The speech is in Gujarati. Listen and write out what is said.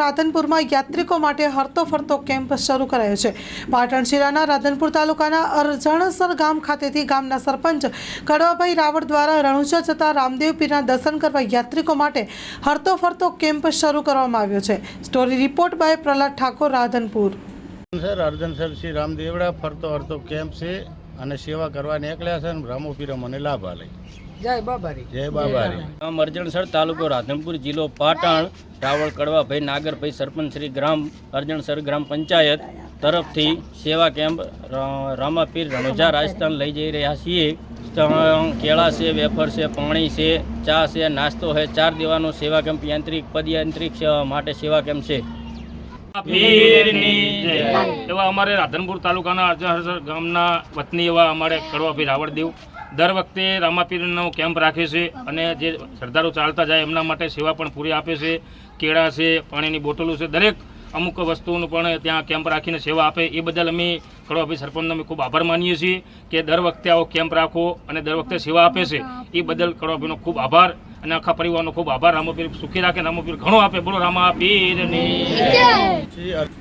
રાધનપુરમાં યાત્રિકો માટે હરતો ફરતો કેમ્પ શરૂ કરાયો છે. પાટણ જિલ્લાના રાધનપુર તાલુકાના અરજણસર ગામ ખાતેથી ગામના સરપંચ કડવાભાઈ રાવળ દ્વારા રણુજા જતા રામદેવ પીરના દર્શન કરવા યાત્રિકો માટે હરતો ફરતો કેમ્પ શરૂ કરવામાં આવ્યો છે. Story report by Prahlad Thakor Radhanpur. Sir અર્જનસર Shri Ramdevda ફરતો હરતો કેમ્પ છે અને સેવા કરવા નીકળ્યા છે અને રામો પીરો મને લાભ આલે. જય બાબારી. જય બાબારી. મરજણસર તાલુકો રાધનપુર જિલ્લો પાટણ. રાવળ કડવાભાઈ નાગરભાઈ સરપંચ શ્રી ગ્રામ, અરજણસર ગ્રામ પંચાયત તરફથી સેવા કેમ્પ રામાપીર રણોજા રાજસ્થાન લઈ જઈ રહ્યા છીએ. કેળા છે, વેફર છે, પાણી છે, ચા છે, નાસ્તો છે, ચાર દેવાનો સેવા કેમ્પ, યાંત્રિક, પદયાંત્રિક માટે સેવા કેમ્પ છે. એવા અમારે રાધનપુર તાલુકાના અરજણસર ગામના વતની એવા અમારે કડવાભાઈ રાવળદેવ દર વખતે રામાપીરનો કેમ્પ રાખે છે અને જે શ્રદ્ધાળુ ચાલતા જાય એમના માટે સેવા પણ પૂરી આપે છે. કેળા છે પાણીની બોટલો છે દરેક અમુક વસ્તુઓનું પણ ત્યાં કેમ્પ રાખીને સેવા આપે. એ બદલ અમે કડવાભાઈ સરપંચનો અમે ખૂબ આભાર માનીએ છીએ કે દર વખતે આવો કેમ્પ રાખો અને દર વખતે સેવા આપે છે. એ બદલ કડવાભાઈનો ખૂબ આભાર અને આખા પરિવારનો ખૂબ આભાર. રામાપીર સુખી રાખે રામાપીર ઘણો આપે. બોલો રામાપીરની.